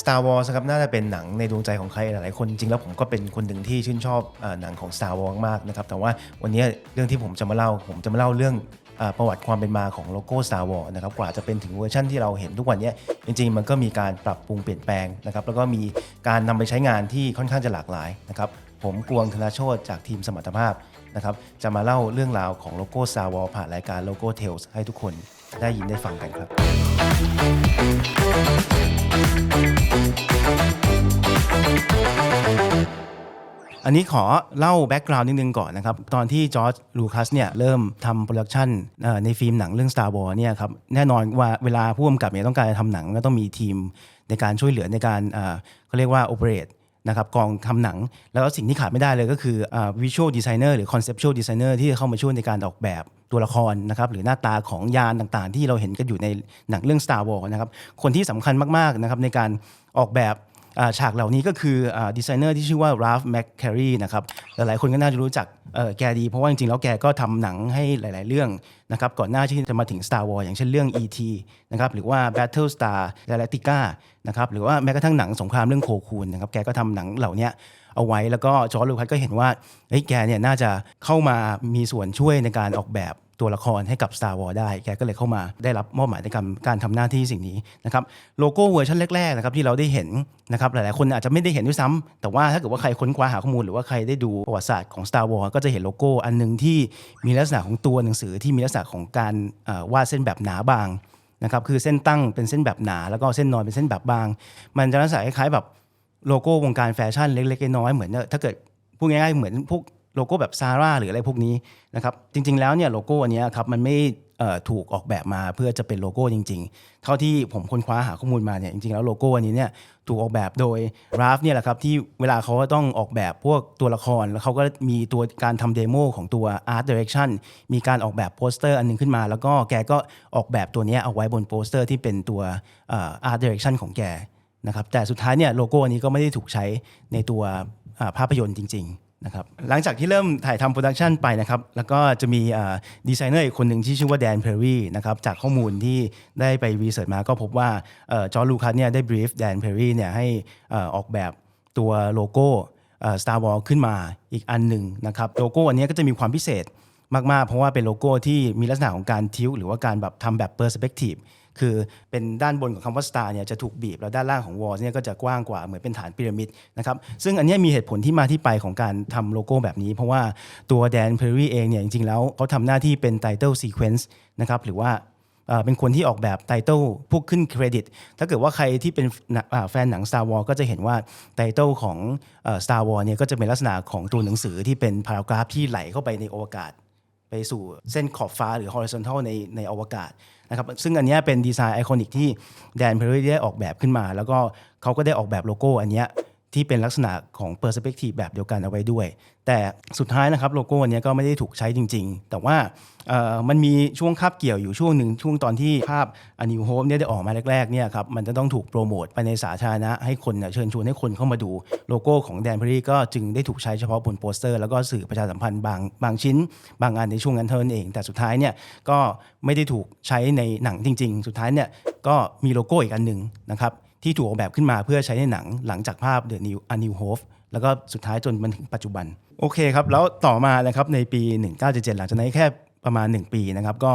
Star Wars ครับน่าจะเป็นหนังในดวงใจของใครหลายๆคนจริงแล้วผมก็เป็นคนหนึ่งที่ชื่นชอบอหนังของ Star Wars มากนะครับแต่ว่าวันนี้เรื่องที่ผมจะมาเล่า ผมจะมาเล่าเรื่องอประวัติความเป็นมาของโลโก้ Star Wars นะครับกว่าจะเป็นถึงเวอร์ชันที่เราเห็นทุกวันนี้จริง ๆ มันก็มีการปรับปรุงเปลี่ยนแปลงนะครับแล้วก็มีการนำไปใช้งานที่ค่อนข้างจะหลากหลายนะครับผมกวงธนาโชตจากทีมสมรรถภาพนะครับจะมาเล่าเรื่องราวของโลโก้ Star Wars ผ่านรายการโลโก้ Tales ให้ทุกคนได้ยินได้ฟังกันครับ อันนี้ขอเล่าแบ็กกราวน์นิดนึงก่อนนะครับ ตอนที่จอร์จลูคัสเนี่ยเริ่มทำโปรดักชันเอ่อในฟิล์มหนังเรื่อง Star Wars เนี่ยครับแน่นอนว่าเวลาผู้กำกับเนี่ยต้องการจะทำหนังก็ต้องมีทีมในการช่วยเหลือในการเขาเรียกว่า operate นะครับกองทำหนัง แล้วสิ่งที่ขาดไม่ได้เลยก็คือวิชวลดีไซเนอร์หรือ conceptual designer ที่จะเข้ามาช่วยในการออกแบบ ตัวละครนะครับหรือหน้าตาของยานต่างๆ ที่เราเห็นกันอยู่ในหนังเรื่อง Star Wars นะครับคนที่สำคัญมากๆนะครับในการออกแบบฉากเหล่านี้ก็คือดีไซเนอร์ที่ชื่อว่า Ralph McQuarrie นะครับหลายๆคนก็น่าจะรู้จักแกดี เพราะว่าจริงๆ แล้วแกก็ทำหนังให้หลาย ๆ เรื่องนะครับก่อนหน้าที่จะมาถึง Star Wars อย่างเช่นเรื่อง E.T. นะครับหรือว่า Battlestar Galactica นะครับหรือว่าแม้กระทั่งหนังสงครามเรื่องโคคูนนะครับแกก็ทำหนังเหล่านี้ เอาไว้ แล้วก็จอร์จลูคัสก็เห็นว่าเฮ้ยแกเนี่ยน่าจะเข้ามามีส่วนช่วยในการออกแบบตัวละครให้กับ Star Wars ได้ แกก็เลยเข้ามาได้รับมอบหมายในการการทำหน้าที่สิ่งนี้นะครับโลโก้เวอร์ชันแรกๆนะครับที่เราได้เห็นนะครับหลายๆคนอาจจะไม่ได้เห็นด้วยซ้ำแต่ว่าถ้าเกิดว่าใครค้นคว้าหาข้อมูลหรือว่าใครได้ดูประวัติศาสตร์ของ Star Wars ก็จะเห็นโลโก้อันหนึงที่มีลักษณะของตัวหนังสือที่มีลักษณะของการวาดเส้นแบบหนาบางนะครับคือเส้นตั้งเป็นเส้นแบบหนา แล้วก็เส้นนอนเป็นเส้นแบบบาง มันจะลักษณะคล้ายๆแบบ โลโก้วงการแฟชั่นเล็กๆน้อยๆเหมือนถ้าเกิดพูดง่ายๆเหมือนพวกโลโก้แบบซาร่าหรืออะไรพวกนี้นะครับจริง ๆแล้วเนี่ยโลโก้อันนี้ครับมันไม่ถูกออกแบบมาเพื่อจะเป็นโลโก้จริง ๆ เท่าที่ผมค้นคว้าหาข้อมูลมาเนี่ยจริงๆแล้วโลโก้อันนี้เนี่ยถูกออกแบบโดยราฟเนี่ยแหละครับที่เวลาเขาต้องออกแบบพวกตัวละคร แล้วเขาก็มีตัวการทำเดโมของตัว Art Direction มีการออกแบบโปสเตอร์อันหนึงขึ้นมา แล้วก็แกก็ออกแบบตัวนี้เอาไว้บนโปสเตอร์ที่เป็นตัวอ่อ Art Direction ของแก นะครับแต่สุดท้ายเนี่ยโลโก้อันนี้ก็ไม่ได้ถูกใช้ในตัวภาพยนตร์จริงๆนะครับหลังจากที่เริ่มถ่ายทำโปรดักชันไปนะครับแล้วก็จะมีดีไซเนอร์อีกคนหนึ่งที่ชื่อว่าแดนเพอร์รีนะครับจากข้อมูลที่ได้ไปรีเสิร์ชมาก็พบว่าจอร์ลูคัสเนี่ยได้บรีฟแดนเพอร์รีเนี่ยให้ออกแบบตัวโลโก้สตาร์วอลขึ้นมาอีกอันหนึ่งนะครับโลโก้อันนี้ก็จะมีความพิเศษมากๆ เพราะว่าเป็นโลโก้ที่มีลักษณะของการทิ้ว หรือว่าการแบบทำแบบเปอร์สเปกทีฟ คือเป็นด้านบนของคำว่า star เนี่ยจะถูกบีบ แล้วด้านล่างของ wall เนี่ยก็จะกว้างกว่าเหมือนเป็นฐานพีระมิดนะครับซึ่งอันนี้มีเหตุผลที่มาที่ไปของการทำโลโก้แบบนี้ เพราะว่าตัวแดนเพอร์รี่เองเนี่ยจริงๆแล้วเขาทำหน้าที่เป็น title sequence นะครับหรือว่าเป็นคนที่ออกแบบไตเติลพวกขึ้นเครดิต ถ้าเกิดว่าใครที่เป็นแฟนหนัง Star Wars ก็จะเห็นว่าไตเติลของ Star Wars เนี่ยก็จะเป็นลักษณะของตัวหนังสือที่เป็นพารากราฟที่ไหลเข้าไปในอวกาศ ไปสู่เส้นขอบฟ้าหรือ horizontal ในในอวกาศ นะครับซึ่งอันนี้เป็นดีไซน์ไอคอนิกที่แดนเพอร์รี่ได้ออกแบบขึ้นมา แล้วก็เขาก็ได้ออกแบบโลโก้อันเนี้ย ที่เป็นลักษณะของ perspective แบบเดียวกันเอาไว้ด้วย แต่สุดท้ายนะครับโลโก้อนเนี้ยก็ไม่ได้ถูกใช้จริง ๆ แต่ว่ามันมีช่วงคาบเกี่ยวอยู่ช่วงหนึ่งช่วงตอนที่ภาพอนิวโฮมเนี่ยได้ออกมาแรกๆเนี่ยครับมันจะต้องถูกโปรโมทไปในสาธารณะให้คนเชิญชวนให้คนเข้ามาดูโลโก้ของแดนพรีก็จึงได้ถูกใช้เฉพาะบนโปสเตอร์ แล้วก็สื่อประชาสัมพันธ์บางบางชิ้น บางอันในช่วงนั้นเท่านั้นเอง แต่สุดท้ายเนี่ยก็ไม่ได้ถูกใช้ในหนังจริง ๆ สุดท้ายเนี่ยก็มีโลโก้อีกอันหนึ่งนะครับ ที่ถูกออกแบบขึ้นมาเพื่อใช้ในหนังหลังจากภาพ The New A New Hope แล้วก็สุดท้ายจนมันถึงปัจจุบัน โอเคครับ แล้วต่อมานะครับในปี 1977 หลังจากนั้นแค่ประมาณ 1 ปีนะครับ ก็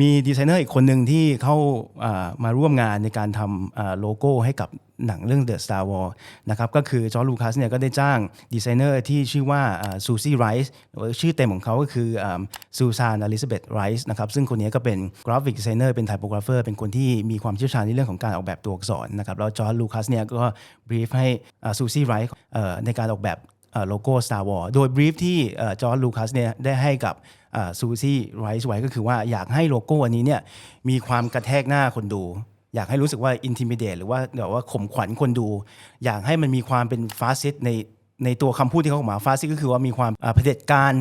มีดีไซเนอร์อีกคนหนึ่งที่เข้ามาร่วมงานในการทำโลโก้ให้กับ หนังเรื่อง The Star Wars นะครับก็คือจอร์ลูคัสเนี่ยก็ได้จ้างดีไซเนอร์ที่ชื่อว่าซูซี่ไรส์หรือชื่อเต็มของเขาก็คือซูซานอลิซาเบธไรส์นะครับซึ่งคนนี้ก็เป็นกราฟิกดีไซเนอร์เป็นไทโปกราฟเฟอร์เป็นคนที่มีความเชี่ยวชาญในเรื่องของการออกแบบตัวอักษรนะครับแล้วจอร์ลูคัสเนี่ยก็บรีฟให้ซูซี่ไรส์ในการออกแบบโลโก้ Star Wars โดยบรีฟที่จอร์จลูคัสเนี่ยได้ให้กับซูซี่ไรส์ไว้ก็คือว่าอยากให้โลโก้อันนี้เนี่ยมีความกระแทกหน้าคนดู อยากให้รู้สึกว่า intimidate หรือว่าแบบว่าข่มขวัญคนดู อยากให้มันมีความเป็นฟาสซิสในในตัวคำพูดที่เขาออกมาฟาสซิสก็คือว่ามีความเผด็จการ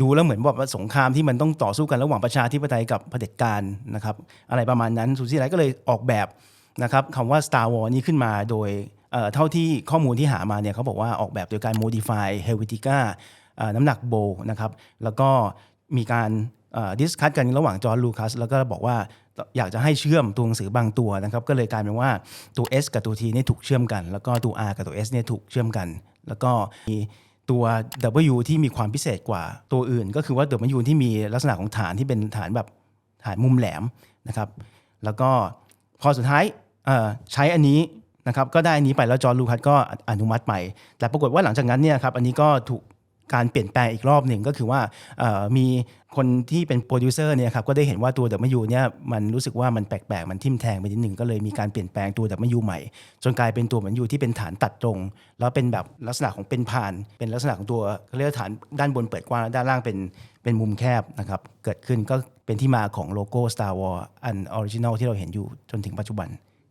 ดูแล้วเหมือนแบบสงครามที่มันต้องต่อสู้กันระหว่างประชาธิปไตยกับเผด็จการนะครับอะไรประมาณนั้นซูซี่ไรส์ก็เลยออกแบบนะครับคำว่า Star Wars นี้ขึ้นมาโดยเท่าที่ข้อมูลที่หามาเนี่ยเขาบอกว่าออกแบบโดยการ modify Helvetica น้ำหนักโบนะครับแล้วก็มีการดิสคัตกันระหว่างจอร์ลูคัสแล้วก็บอกว่า อยากจะให้เชื่อมตัวหนังสือบางตัวนะครับ ก็เลยกลายเป็นว่าตัว S กับตัว T นี่ถูกเชื่อมกัน แล้วก็ตัว R กับตัว S เนี่ยถูกเชื่อมกัน แล้วก็มีตัว W ที่มีความพิเศษกว่าตัวอื่น ก็คือว่า W ที่มีลักษณะของฐานที่เป็นฐานแบบฐานมุมแหลมนะครับ แล้วก็พอสุดท้ายใช้อันนี้นะครับก็ได้อันนี้ไปแล้วจอร์ลูคัสก็อนุมัติไป แต่ปรากฏว่าหลังจากนั้นเนี่ยครับอันนี้ก็ถูก การเปลี่ยนแปลงอีกรอบหนึ่งก็คือว่ามีคนที่เป็นโปรดิวเซอร์เนี่ยครับก็ได้เห็นว่าตัว W เนี่ยมันรู้สึกว่ามันแปลกๆ มันทิ่มแทงไปนิดหนึ่งก็เลยมีการเปลี่ยนแปลงตัว W ใหม่ จนกลายเป็นตัว W ที่เป็นฐานตัดตรง แล้วเป็นแบบลักษณะของเป็นพาน เป็นลักษณะของตัวเรียกฐานด้านบนเปิดกว้างแล้วด้านล่างเป็นเป็นมุมแคบนะครับเกิดขึ้นก็เป็นที่มาของโลโก้ Star Wars อันออริจินอลที่เราเห็นอยู่จนถึงปัจจุบัน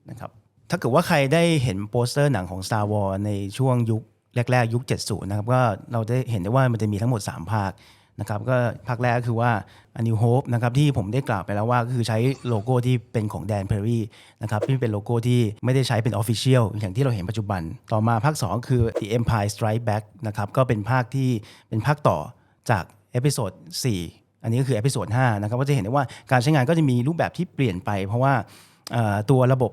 นะครับถ้าเกิดว่าใครได้เห็นโปสเตอร์หนังของ Star Wars ในช่วงยุค แรกๆ ยุค 70 นะครับก็เราได้เห็นได้ว่ามันจะมีทั้งหมด 3 ภาคนะครับก็ภาคแรกก็คือว่า A New Hope นะครับที่ผมได้กล่าวไปแล้วว่าก็คือใช้โลโก้ที่เป็นของแดนเพอร์รี่นะครับที่เป็นโลโก้ที่ไม่ได้ใช้เป็น Official อย่างที่เราเห็นปัจจุบัน ต่อมาภาค 2 คือ The Empire Strikes Back นะครับก็เป็นภาคที่เป็นภาคต่อจากเอพิโซด4อันนี้ก็คือเอพิโซด5นะครับก็จะเห็นได้ว่าการใช้งานก็จะมีรูปแบบที่เปลี่ยนไป เพราะว่าตัวระบบ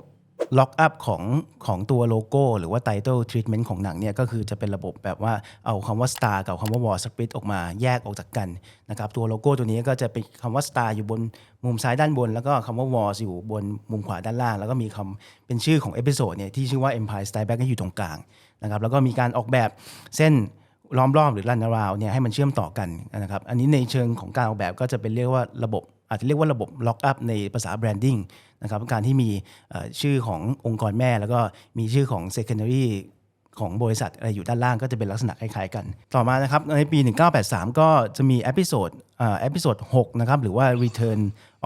ล็อกอัพของของตัวโลโก้ หรือว่า Title Treatment ของหนังเนี่ยก็คือจะเป็นระบบแบบว่าเอาคำว่า Star กับคำว่า War Split ออกมาแยกออกจากกันนะครับตัวโลโก้ตัวนี้ก็จะเป็นคำว่า Star อยู่บนมุมซ้ายด้านบน แล้วก็คำว่า War อยู่บนมุมขวาด้านล่าง แล้วก็มีคำเป็นชื่อของเอพิโซดเนี่ยที่ชื่อว่า Empire Strikes Back อยู่ตรงกลางนะครับแล้วก็มีการออกแบบเส้นล้อมรอบหรือรันราวเนี่ยให้มันเชื่อมต่อกันนะครับอันนี้ในเชิงของการออกแบบก็จะเป็นเรียกว่าระบบ อาจจะเรียกว่าระบบล็อกอัพในภาษาแบรนดิ้งนะครับการที่มีชื่อขององค์กรแม่ แล้วก็มีชื่อของ secondary ของบริษัทอะไรอยู่ด้านล่างก็จะเป็นลักษณะคล้ายๆกัน ต่อมานะครับในปี 1983 ก็จะมีเอพิโซดเอพิโซด6นะครับหรือว่า Return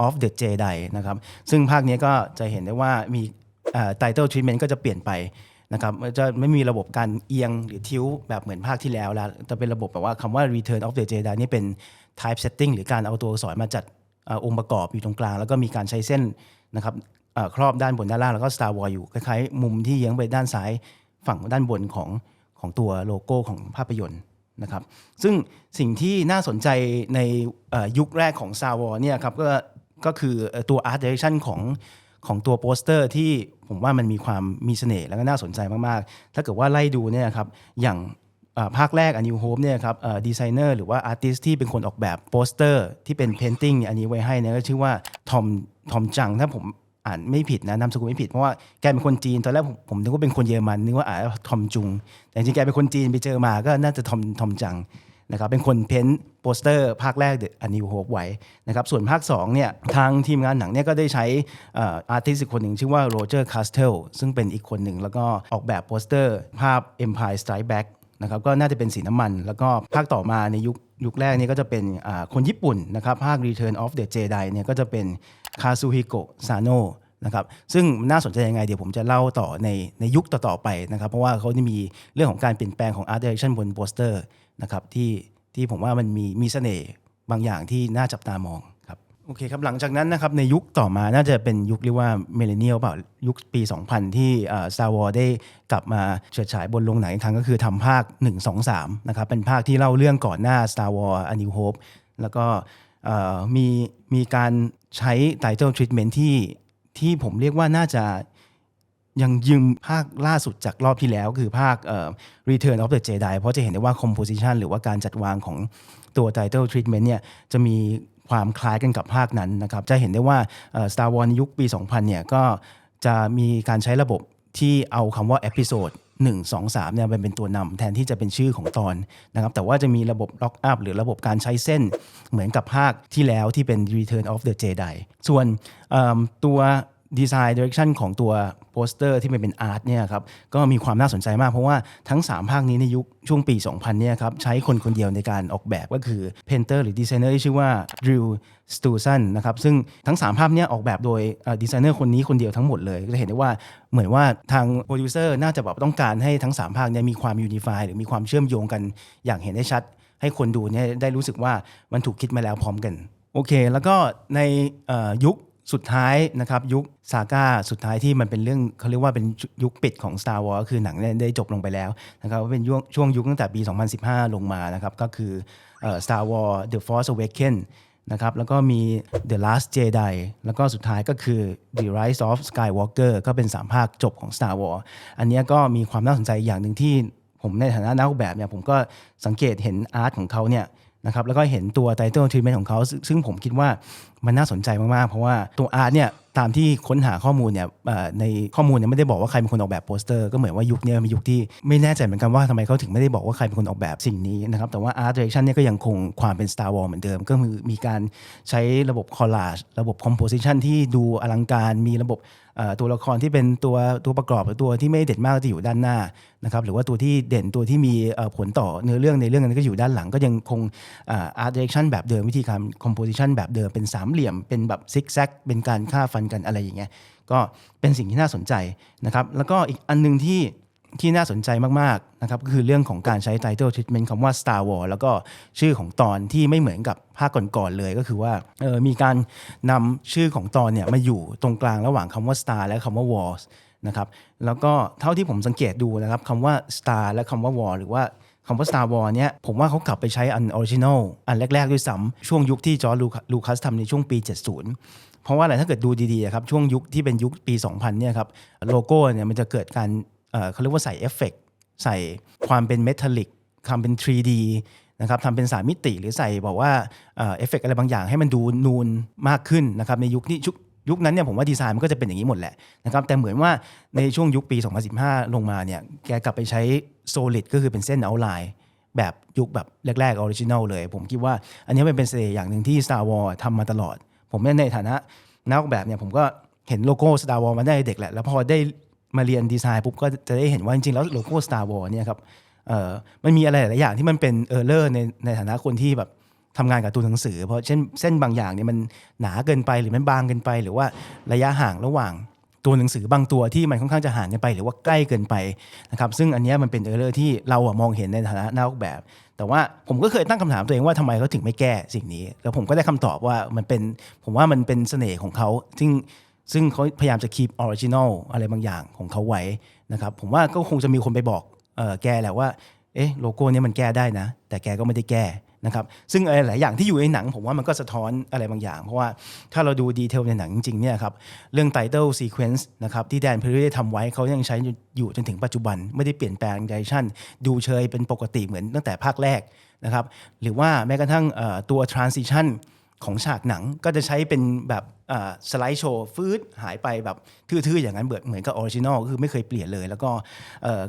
of the Jedi นะครับซึ่งภาคนี้ก็จะเห็นได้ว่ามี title treatment ก็จะเปลี่ยนไปนะครับจะไม่มีระบบการเอียงหรือทิ้วแบบเหมือนภาคที่แล้วแล้วจะเป็นระบบแบบว่าคำว่า Return of the Jedi นี่เป็น type setting หรือการเอาตัวอักษรมาจัด องค์ประกอบอยู่ตรงกลาง แล้วก็มีการใช้เส้นนะครับครอบด้านบนด้านล่างแล้วก็ Star Wars อยู่คล้ายๆ มุมที่เยื้องไปด้านซ้ายฝั่งด้านบนของของตัวโลโก้ของภาพยนตร์นะครับ ซึ่งสิ่งที่น่าสนใจในยุคแรกของ Star Wars เนี่ยครับก็ก็คือตัว art direction ของของตัวโปสเตอร์ที่ผมว่ามันมีความมีเสน่ห์แล้วก็น่าสนใจมาก ๆ ถ้าเกิดว่าไล่ดูเนี่ยครับอย่าง ภาคแรกอันนิวโฮมเนี่ยครับดีไซเนอร์หรือว่าอาร์ติสที่เป็นคนออกแบบโปสเตอร์ที่เป็นเพนติ้งเนี่ยอันนี้ไว้ให้เนี่ยก็ชื่อว่าทอมทอมจังถ้าผมอ่านไม่ผิดนะนามสกุลไม่ผิด เพราะว่าแกเป็นคนจีน ตอนแรกผมผมนึกว่าเป็นคนเยอรมันนึกว่าอ่านทอมจุง แต่จริงแกเป็นคนจีนไปเจอมาก็น่าจะทอมทอมจังนะครับเป็นคนเพ้นท์โปสเตอร์ภาคแรกเดอะนิวโฮปไว้นะครับส่วนภาค2เนี่ยทางทีมงานหนังเนี่ยก็ได้ใช้อาร์ติสต์คนหนึ่งชื่อว่าโรเจอร์คาสเทลซึ่งเป็นอีกคนหนึ่ง แล้วก็ออกแบบโปสเตอร์ภาพ Empire Strike Back นะครับก็น่าจะเป็นสีน้ำมัน แล้วก็ภาคต่อมาในยุคยุคแรกนี่ก็จะเป็นคนญี่ปุ่นนะครับภาค Return of the Jedi เนี่ยก็จะเป็นคาซูฮิโกะซาโนนะครับซึ่งน่าสนใจยังไงเดี๋ยวผมจะเล่าต่อในในยุคต่อ ๆ ไปนะครับ เพราะว่าเขาจะมีเรื่องของการเปลี่ยนแปลงของ art direction บนโปสเตอร์นะครับที่ที่ผมว่ามันมีมีเสน่ห์บางอย่างที่น่าจับตามอง โอเคครับหลังจากนั้นนะครับในยุคต่อมาน่าจะเป็นยุคเรียกว่าเมเลเนียลเปล่ายุคปี 2000 ที่อ่า Star Wars ได้กลับมาเฉิดฉายบนโรงหนังอีกครั้งก็คือทำภาค 1 2 3นะครับเป็นภาคที่เล่าเรื่องก่อนหน้า Star Wars A New Hope แล้วก็มีมีการใช้ title treatment ที่ที่ผมเรียกว่าน่าจะยังยืมภาคล่าสุดจากรอบที่แล้ว คือภาคเอ่อ Return of the Jedi เพราะจะเห็นได้ว่า composition หรือว่าการจัดวางของตัว title treatment เนี่ยจะมี ความคล้ายกันกับภาคนั้นนะครับจะเห็นได้ว่า Star Wars ในยุคปี 2000 เนี่ยก็จะมีการใช้ระบบที่เอาคำว่า episode 1 2 3เนี่ยมันเป็นตัวนำแทนที่จะเป็นชื่อของตอนนะครับแต่ว่าจะมีระบบล็อกอัพหรือระบบการใช้เส้นเหมือนกับภาคที่แล้วที่เป็น Return of the Jedi ส่วนตัว ดีไซน์ดิเรกชันของตัวโปสเตอร์ที่มันเป็นอาร์ตเนี่ยครับก็มีความน่าสนใจมากเพราะว่าทั้ง 3 ภาคนี้ในยุคช่วงปี 2000เนี่ยครับใช้คนคนเดียวในการออกแบบก็คือเพนเตอร์หรือดีไซเนอร์ที่ชื่อว่าดิวสตูซันนะครับซึ่งทั้ง 3 ภาพเนี้ออกแบบโดยดีไซเนอร์คนนี้คนเดียวทั้งหมดเลยก็จะเห็นได้ว่าเหมือนว่าทางโปรดิวเซอร์น่าจะแบบต้องการให้ทั้ง 3 ภาคเนี้มีความยูนิฟายหรือมีความเชื่อมโยงกันอย่างเห็นได้ชัด ให้คนดูเนี่ยได้รู้สึกว่ามันถูกคิดมาแล้วพร้อมกันโอเค แล้วก็ในยุค สุดท้ายนะครับยุคซาก้าสุดท้ายที่มันเป็นเรื่องเขาเรียกว่าเป็นยุคปิดของ Star Wars ก็คือหนังเนี่ยได้จบลงไปแล้วนะครับเป็นช่วงช่วงยุคตั้งแต่ปี 2015 ลงมานะครับก็คือ Star Wars The Force Awakens นะครับแล้วก็มี The Last Jedi แล้วก็สุดท้ายก็คือ The Rise of Skywalker ก็เป็น 3 ภาคจบของ Star Wars อันนี้ก็มีความน่าสนใจอย่างหนึ่งที่ผมในฐานะนักออกแบบเนี่ยผมก็สังเกตเห็นอาร์ตของเขาเนี่ย นะครับแล้วก็เห็นตัวไตเติลทรีเมนต์ของเขาซึ่งผมคิดว่ามันน่าสนใจมาก ๆ เพราะว่าตัวอาร์ตเนี่ยตามที่ค้นหาข้อมูลเนี่ยในข้อมูลเนี่ยไม่ได้บอกว่าใครเป็นคนออกแบบโปสเตอร์ก็เหมือนว่ายุคนี้เป็นยุคที่ไม่แน่ใจเหมือนกันว่าทำไมเขาถึงไม่ได้บอกว่าใครเป็นคนออกแบบสิ่งนี้นะครับแต่ว่า Art Direction เนี่ยก็ยังคงความเป็น Star Wars เหมือนเดิม ก็คือมีการใช้ระบบ collage ระบบ composition ที่ดูอลังการมีระบบ ตัวละครที่เป็นตัวตัวประกอบหรือตัวที่ไม่เด่นมากก็จะอยู่ด้านหน้านะครับหรือว่าตัวที่เด่นตัวที่มีผลต่อเนื้อเรื่องในเรื่องนั้นก็อยู่ด้านหลังก็ยังคงอาร์ตเดเรคชั่นแบบเดิมวิธีการคอมโพสิชันแบบเดิมเป็นสามเหลี่ยมเป็นแบบซิกแซกเป็นการฆ่าฟันกันอะไรอย่างเงี้ยก็เป็นสิ่งที่น่าสนใจนะครับแล้วก็อีกอันหนึงที่ ที่น่าสนใจมากๆนะครับก็คือเรื่องของการใช้ title treatment คำว่า Star Wars แล้วก็ชื่อของตอนที่ไม่เหมือนกับภาคก่อนๆเลยก็คือว่าออมีการนำชื่อของตอนเนี่ยมาอยู่ตรงกลางระหว่างคำว่า Star และคำว่า Wars นะครับแล้วก็เท่าที่ผมสังเกตดูนะครับคำว่า Star และคำว่า War หรือว่าคำว่า Star Wars เนี่ยผมว่าเขากลับไปใช้อันออริจินอลอันแรก ๆ ด้วยซ้ำช่วงยุคที่จอร์จลูคัสทำในช่วงปี 70 เพราะว่าอะไรถ้าเกิดดูดีๆอะครับช่วงยุคที่เป็นยุคปี 2000 เนี่ยครับโลโก้เนี่ยมันจะเกิดการ เขาเรียกว่าใส่เอฟเฟกต์ใส่ความเป็นเมทัลลิกความเป็น 3D นะครับทำเป็นสามมิติหรือใส่บอกว่าเออเอฟเฟกต์อะไรบางอย่างให้มันดูนูนมากขึ้นนะครับในยุคนี้ยุคยุคนั้นเนี่ยผมว่าดีไซน์มันก็จะเป็นอย่างนี้หมดแหละนะครับแต่เหมือนว่าในช่วงยุคปี 2015 ลงมาเนี่ยแกกลับไปใช้ Solid ก็คือเป็นเส้น outline แบบยุคแบบแรกๆออริจินอลเลย ผมคิดว่าอันนี้เป็นเสน่ห์อย่างหนึ่งที่ Star Wars ทำมาตลอด ผมเนี่ยในฐานะนักออกแบบเนี่ยผมก็เห็นโลโก้ Star Wars มาได้เด็กแหละ แล้วพอได้ มาเรียนดีไซน์ปุ๊บก็จะได้เห็นว่าจริงๆแล้วโลโก้ Star Wars เนี่ยครับเอ่อมันมีอะไรหลายอย่างที่มันเป็นเออร์เลอร์ในในฐานะคนที่แบบทำงานกับตัวหนังสือ เพราะเช่นเส้นบางอย่างเนี่ยมันหนาเกินไปหรือมันบางเกินไป หรือว่าระยะห่างระหว่างตัวหนังสือบางตัวที่มันค่อนข้างจะห่างกันไป หรือว่าใกล้เกินไปนะครับซึ่งอันนี้มันเป็นเออร์เลอร์ที่เราอะมองเห็นในฐานะนักออกแบบ แต่ว่าผมก็เคยตั้งคำถามตัวเองว่าทำไมเขาถึงไม่แก้สิ่งนี้ แล้วผมก็ได้คำตอบว่ามันเป็นผมว่ามันเป็นเสน่ห์ของเขาซึ่ง ซึ่งเขาพยายามจะคีปออริจินอลอะไรบางอย่างของเขาไว้นะครับผมว่าก็คงจะมีคนไปบอกออแกแหละว่าเอ๊ะโลโก้เนี้มันแก้ได้นะ แต่แกก็ไม่ได้แก้นะครับซึ่งอะไรหลายอย่างที่อยู่ในหนัง ผมว่ามันก็สะท้อนอะไรบางอย่าง เพราะว่าถ้าเราดูดีเทลในหนังจริงๆเนี่ยครับเรื่อง Title Sequence นะครับที่แดนเพลได้ทำไว้เขายังใช้อยู่จนถึงปัจจุบัน ไม่ได้เปลี่ยนแปลง direction ดูเชยเป็นปกติเหมือนตั้งแต่ภาคแรกนะครับหรือว่าแม้กระทั่งตัว transition ของฉากหนังก็จะใช้เป็นแบบสไลด์โชว์ฟืดหายไปแบบทื่อๆ อย่างนั้นเบิดเหมือนกับออริจินอลคือไม่เคยเปลี่ยนเลย แล้วก็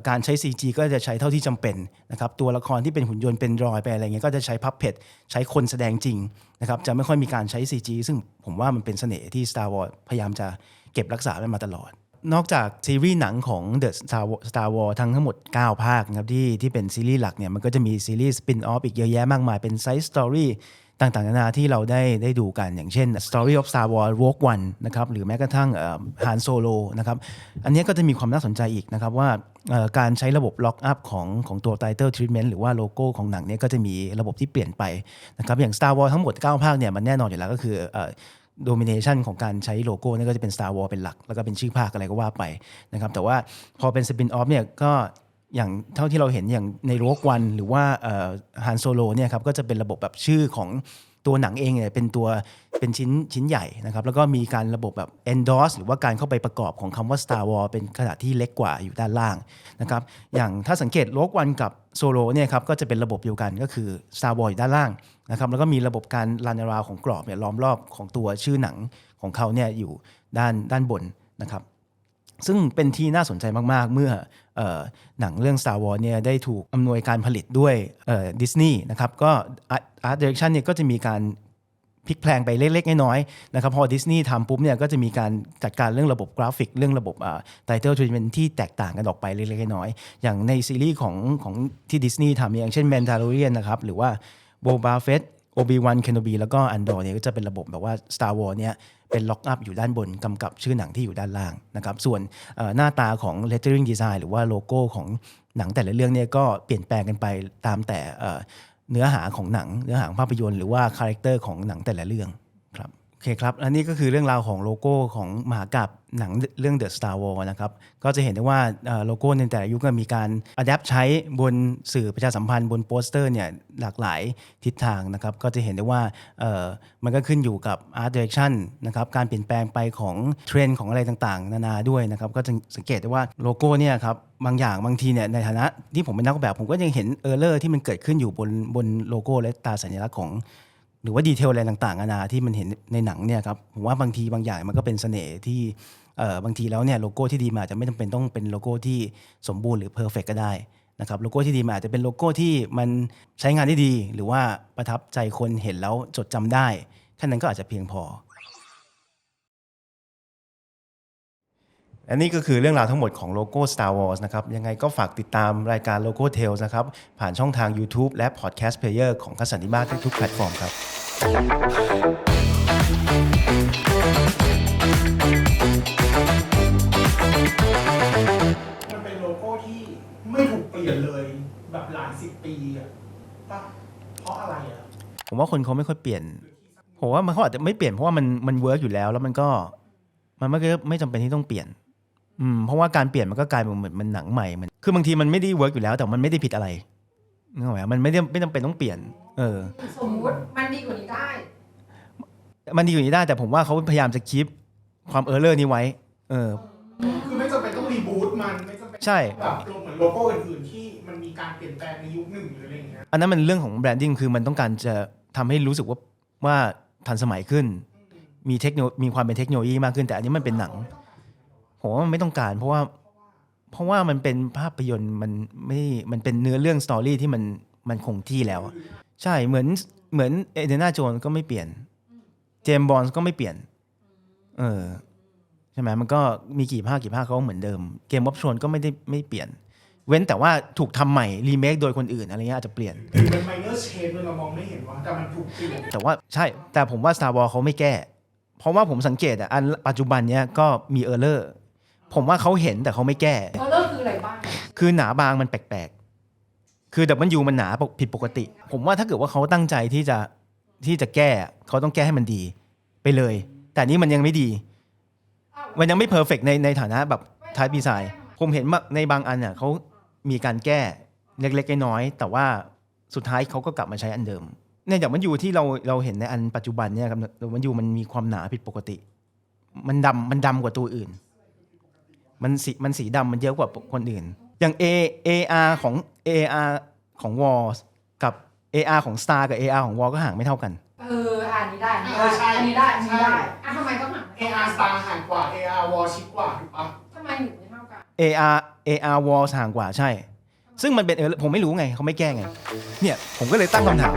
การใช้ CG ก็จะใช้เท่าที่จำเป็นนะครับตัวละครที่เป็นหุ่นยนต์เป็นรอยไปอะไรเงี้ยก็จะใช้พับเพ t ใช้คนแสดงจริงนะครับจะไม่ค่อยมีการใช้ CG ซึ่งผมว่ามันเป็นเสน่ห์ที่ Star Wars พยายามจะเก็บรักษามันมาตลอด นอกจากซีรีส์หนังของ The Star Wars, Star Wars ทั้งทั้งหมด 9 ภาคนะครับที่ที่เป็นซีรีส์หลักเนี่ยมันก็จะมีซีรีส์สปินออฟอีกเยอะแยะมากมายเป็นไซส์สตอรี่ ต่างๆนานาที่เราได้ได้ดูกันอย่างเช่น Story of Star Wars Rogue One นะครับหรือแม้กระทั่งฮานโซโลนะครับอันนี้ก็จะมีความน่าสนใจอีกนะครับว่าการใช้ระบบล็อกอัพของของตัว Title Treatment หรือว่าโลโก้ของหนังเนี่ยก็จะมีระบบที่เปลี่ยนไปนะครับอย่าง Star Wars ทั้งหมด 9 ภาคเนี่ยมันแน่นอนอยู่แล้วก็คือเอ่อโดมิเนชันของการใช้โลโก้นี่ก็จะเป็น Star Wars เป็นหลัก แล้วก็เป็นชื่อภาคอะไรก็ว่าไปนะครับแต่ว่าพอเป็นสปินออฟเนี่ยก็ อย่างเท่าที่เราเห็นอย่างในโรกวันหรือว่าฮันโซโลเนี่ยครับก็จะเป็นระบบแบบชื่อของตัวหนังเองเนี่ยเป็นตัวเป็นชิ้นชิ้นใหญ่นะครับแล้วก็มีการระบบแบบ endorse หรือว่าการเข้าไปประกอบของคำว่า Star Wars เป็นขนาดที่เล็กกว่าอยู่ด้านล่างนะครับอย่างถ้าสังเกตโลกวันกับโซโลเนี่ยครับก็จะเป็นระบบเดียวกันก็คือ Star Wars อยู่ด้านล่างนะครับแล้วก็มีระบบการรันราวของกรอบเนี่ยล้อมรอบของตัวชื่อหนังของเขาเนี่ยอยู่ด้านด้านบนนะครับ ซึ่งเป็นที่น่าสนใจมาก ๆ เมื่อออหนังเรื่อง Star Wars เนี่ยได้ถูกอำนวยการผลิตด้วยดิสนีย์นะครับก็ Art Direction เนี่ยก็จะมีการพลิกแพลงไปเล็ก ๆ น้อยๆนะครับพอดิสนีย์ทำปุ๊บเนี่ยก็จะมีการจัดการเรื่องระบบกราฟิก เรื่องระบบไตเติลทรีเมนที่แตกต่างกันออกไปเล็ก ๆ น้อยๆอย่างในซีรีส์ของของที่ดิสนีย์ทำอย่างเช่น Mandalorian นะครับหรือว่า โอบีวันเคนบีแล้วก็อันดอร์เนี่ยก็จะเป็นระบบแบบว่า Star Wars เนี่ยเป็นล็อกอัพอยู่ด้านบนกำกับชื่อหนังที่อยู่ด้านล่างนะครับส่วนหน้าตาของ lettering design หรือว่าโลโก้ของหนังแต่ละเรื่องเนี่ยก็เปลี่ยนแปลงกันไปตามแต่เนื้อหาของหนังเนื้อหาของภาพยนตร์หรือว่าคาแรคเตอร์ของหนังแต่ละเรื่อง โอเคครับและนี่ก็คือเรื่องราวของโลโก้ของมหากาบหนังเรื่อง The Star Wars นะครับ ก็จะเห็นได้ว่าโลโก้ในแต่ละยุคก็มีการอัดแอปใช้บนสื่อประชาสัมพันธ์บนโปสเตอร์เนี่ยหลากหลายทิศทางนะครับ ก็จะเห็นได้ว่ามันก็ขึ้นอยู่กับ Art Direction นะครับ การเปลี่ยนแปลงไปของเทรนด์ของอะไรต่างๆ นานาด้วยนะครับ ก็จะสังเกตได้ว่าโลโก้เนี่ยครับบางอย่างบางทีเนี่ยในฐานะที่ผมเป็นนักออกแบบ ผมก็ยังเห็นเออร์เลอร์ที่มันเกิดขึ้นอยู่บนบนโลโก้และตาสัญลักษณ์ของ รือว่าดีเทลอะไรต่างๆนานาที่มันเห็นในหนังเนี่ยครับผมว่าบางทีบางอย่างมันก็เป็นเสน่ห์ที่เอ่อบางทีแล้วเนี่ยโลโก้ที่ดีมาจะไม่จำเป็นต้องเป็นโลโก้ที่สมบูรณ์หรือเพอร์เฟกก็ได้นะครับโลโก้ที่ดีมาอาจจะเป็นโลโก้ที่มันใช้งานได้ดี หรือว่าประทับใจคนเห็นแล้วจดจำได้แค่นั้นก็อาจจะเพียงพอ อันนี้ก็คือเรื่องราวทั้งหมดของโลโก้ Star Wars นะครับ ยังไงก็ฝากติดตามรายการ Logo Tales นะครับ ผ่านช่องทาง YouTube และ Podcast Player ของคัสันนิมาทุกๆแพลตฟอร์มครับ มันเป็นโลโก้ที่ไม่ถูกเปลี่ยนเลย แบบหลายสิบปีอะปะเพราะอะไรอะผมว่าคนเขาไม่ค่อยเปลี่ยน ผมว่ามันเขาอาจจะไม่เปลี่ยนเพราะว่ามันมันเวิร์กอยู่แล้ว แล้วมันก็มันไม่ไม่จำเป็นที่ต้องเปลี่ยน อืมเพราะว่าการเปลี่ยนมันก็กลายเป็นเหมือนมันหนังใหม่เหมือนคือบางทีมันไม่ได้เวิร์กอยู่แล้ว แต่มันไม่ได้ผิดอะไรนึกออกไหมมันไม่ได้ไม่จำเป็นต้องเปลี่ยน เออ สมมุติมันดีกว่านี้ได้ มันดีอยู่นี้ได้แต่ผมว่าเขาพยายามจะคีปความเออร์เลอร์นี้ไว้ เออ คือไม่จำเป็นต้องรีบูตมันไม่จำเป็นใช่ แบบลงเหมือนโลโก้อื่นๆที่มันมีการเปลี่ยนแปลงในยุคหนึ่งหรืออะไรอย่างเงี้ยอันนั้นมันเรื่องของแบรนดิ้งคือมันต้องการจะทำให้รู้สึกว่าว่าทันสมัยขึ้น มีเทคโนมีความเป็นเทคโนโลยีมากขึ้น แต่อันนี้มันเป็นหนัง ผมว่ามันไม่ต้องการ เพราะว่า เพราะว่ามันเป็นภาพยนตร์มันไม่ มันเป็นเนื้อเรื่องสตอรี่ที่มันมันคงที่แล้วอะใช่เหมือนเหมือนเอเดนาโจนก็ไม่เปลี่ยน เจมบอลก็ไม่เปลี่ยน เออใช่ไหมมันก็มีกี่ภาคกี่ภาคเขาก็เหมือนเดิม เกมวอ t ช h นก็ไม่ได้ไม่เปลี่ยน เว้นแต่ว่าถูกทำใหม่รีเมคโดยคนอื่นอะไรเงี้ยอาจจะเปลี่ยนหรือมัน minor change เรามองไม่เห็นว่าแต่มันถูกเปลี่ยนแต่ว่าใช่แต่ผมว่า Star Wars เขาไม่แก้ เพราะว่าผมสังเกตอะอันปัจจุบันเนี้ยก็มีเออร์เลอร์ ผมว่าเขาเห็นแต่เขาไม่แก้ เออเลิกคืออะไรบ้างคือหนาบางมันแปลกๆ คือดับเบิลยูมันหนาผิดปกติ ผมว่าถ้าเกิดว่าเขาตั้งใจที่จะที่จะแก้เขาต้องแก้ให้มันดีไปเลย แต่นี่มันยังไม่ดีมันยังไม่เพอร์เฟกในในฐานะแบบท้ายปีไซน์ผมเห็นว่าในบางอันเนี่ยเขามีการแก้เล็กๆน้อยๆแต่ว่าสุดท้ายเขาก็กลับมาใช้อันเดิมเนี่ยอย่างมันอยู่ที่เราเราเห็นในอันปัจจุบันเนี่ยครับมันอยู่มันมีความหนาผิดปกติ มันดำมันดำกว่าตัวอื่น มันสีมันสีดำมันเยอะกว่าคนอื่น อย่าง A AR ของ AR ของ Wall กับ AR ของ Star กับ AR ของ Wall ก็ห่างไม่เท่ากัน เอออันนี้ได้อันนี้ได้อันนี้ได้อันนี้ได้อะทำไมต้องหัก AR Star ห่างกว่า AR Wall ชิดกว่าถูกปะทำไมถึงไม่เท่ากัน AR AR Wall ห่างกว่าใช่ ซึ่งมันเป็นเออผมไม่รู้ไงเขาไม่แก้ไง เนี่ยผมก็เลยตั้งคำถาม